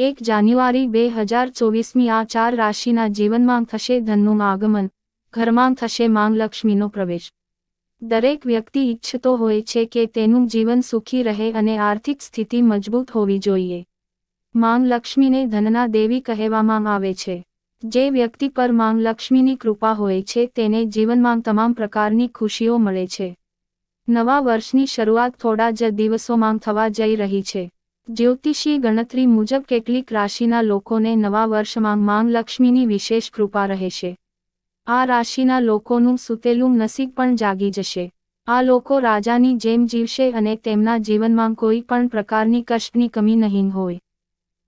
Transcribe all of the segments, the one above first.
એક જાન્યુઆરી બે હજાર ચોવીસમી આ ચાર રાશિના જીવનમાં થશે ધનનું આગમન, ઘરમાં થશે માંગલક્ષ્મીનો પ્રવેશ. દરેક વ્યક્તિ ઈચ્છતો હોય છે કે તેનું જીવન સુખી રહે અને આર્થિક સ્થિતિ મજબૂત હોવી જોઈએ. માંગલક્ષ્મીને ધનના દેવી કહેવામાં આવે છે. જે વ્યક્તિ પર માંગલક્ષ્મીની કૃપા હોય છે તેને જીવનમાં તમામ પ્રકારની ખુશીઓ મળે છે. નવા વર્ષની શરૂઆત થોડા જ દિવસોમાં થવા જઈ રહી છે. જ્યોતિષી ગણતરી મુજબ કેટલીક રાશિના લોકોને નવા વર્ષમાં માંગ લક્ષ્મીની વિશેષ કૃપા રહેશે. આ રાશિના લોકોનું સુતેલું નસીબ પણ જાગી જશે. આ લોકો રાજાની જેમ જીવશે અને તેમના જીવનમાં કોઈ પણ પ્રકારની કષ્ટની કમી નહીં હોય.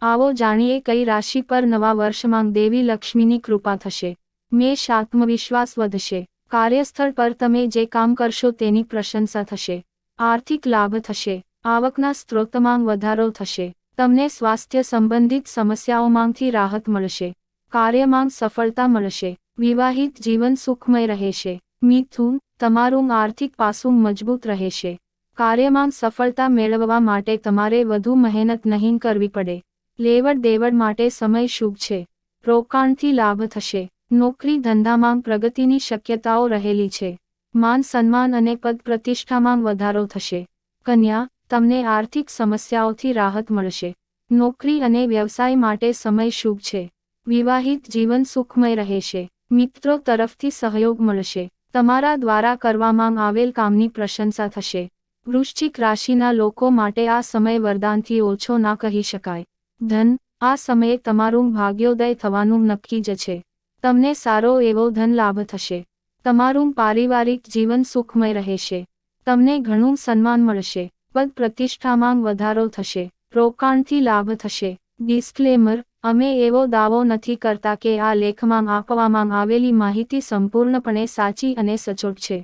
આવો જાણીએ કઈ રાશિ પર નવા વર્ષમાં દેવી લક્ષ્મીની કૃપા થશે. મેષ આત્મવિશ્વાસ વધશે. કાર્યસ્થળ પર તમે જે કામ કરશો તેની પ્રશંસા થશે. આર્થિક લાભ થશે. આવકના સ્ત્રોતમાં વધારો થશે. તમને સ્વાસ્થ્ય સંબંધિત સમસ્યાઓમાંથી રાહત મળશે. કાર્યમાં સફળતા મળશે. વિવાહિત જીવન સુખમય રહેશે. મિથુન, તમારું આર્થિક પાસું મજબૂત રહેશે. કાર્યમાં સફળતા મેળવવા માટે તમારે વધુ મહેનત નહીં કરવી પડે. લેવડ દેવડ માટે સમય શુભ છે. રોકાણથી લાભ થશે. નોકરી ધંધામાં પ્રગતિની શક્યતાઓ રહેલી છે. માન સન્માન અને પદ પ્રતિષ્ઠામાં વધારો થશે. કન્યા તમને આર્થિક સમસ્યાઓથી રાહત મળશે. નોકરી અને વ્યવસાય માટે સમય શુભ છે. વિવાહિત જીવન સુખમય રહેશે. મિત્રો તરફથી સહયોગ મળશે. તમારા દ્વારા કરવામાં આવેલ કામની પ્રશંસા થશે. વૃશ્ચિક રાશિના લોકો માટે આ સમય વરદાનથી ઓછો ના કહી શકાય. ધન, આ સમયે તમારું ભાગ્યોદય થવાનું નક્કી જ છે. તમને સારો એવો ધન લાભ થશે. તમારું પારિવારિક જીવન સુખમય રહેશે. તમને ઘણું સન્માન મળશે. પદ પ્રતિષ્ઠામાં વધારો થશે, રોકાણથી લાભ થશે. ડિસ્ક્લેમર, અમે એવો દાવો નથી કરતા કે આ લેખમાં આપવામાં આવેલી માહિતી સંપૂર્ણપણે સાચી અને સચોટ છે.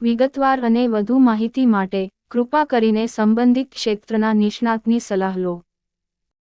વિગતવાર અને વધુ માહિતી માટે કૃપા કરીને સંબંધિત ક્ષેત્રના નિષ્ણાતની સલાહ લો.